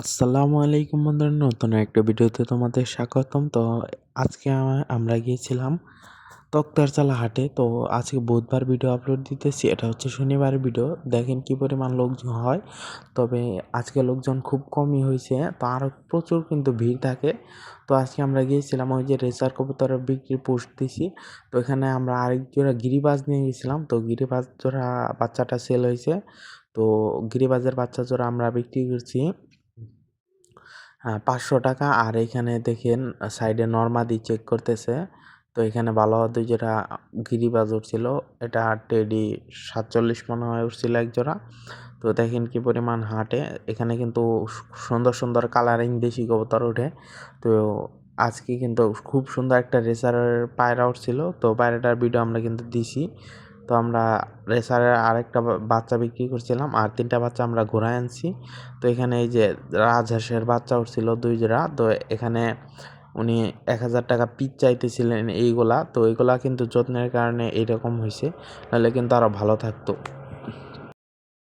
আসসালামু আলাইকুম বন্ধুরা, নতুন একটা ভিডিওতে তোমাদের স্বাগতম। তো আজকে আমরা গিয়েছিলাম তক্তারচালা হাটে। তো আজকে বুধবার ভিডিও আপলোড দিতেছি, এটা হচ্ছে শনিবার ভিডিও। দেখেন কি পরিমাণ লোকজন হয়। তবে আজকে লোকজন খুব কমই হয়েছে, তো আরও প্রচুর কিন্তু ভিড় থাকে। তো আজকে আমরা গিয়েছিলাম ওই যে রেসার কবুতরের বিক্রি পোস্ট দিছি। তো এখানে আমরা আরেক জোড়া গিরিবাজ নিয়ে গেছিলাম তো গিরিবাজ জোড়া বাচ্চাটা সেল হয়েছে। তো গিরিবাজের বাচ্চা জোড়া আমরা বিক্রি করছি। হ্যাঁ পাঁচশো টাকা। আর এখানে দেখেন, সাইডে নর্মাদি চেক করতেছে। তো এখানে ভালো দুই যেটা গিরিবাজ উঠছিল। এটা টেডি সাতচল্লিশ মনে হয় উঠছিল এক জোড়া তো দেখেন কি পরিমাণ হাঁটে। এখানে কিন্তু সুন্দর সুন্দর কালারিং দেশি কবুতর ওঠে। তো আজকে কিন্তু খুব সুন্দর একটা রেসারের পায়রা উঠছিল। তো পায়রাটার ভিডিও আমরা কিন্তু দিছি। তো আমরা রেসারের আরেকটা বাচ্চা বিক্রি করছিলাম আর তিনটা বাচ্চা আমরা ঘোরায় আনছি। তো এখানে এই যে রাজহাঁসের বাচ্চা উঠছিল দুই জোড়া তো এখানে উনি এক হাজার টাকা পিচ চাইতেছিলেন এইগুলা। তো এইগুলা কিন্তু যত্নের কারণে এইরকম হয়েছে নাহলে কিন্তু আরও ভালো থাকতো।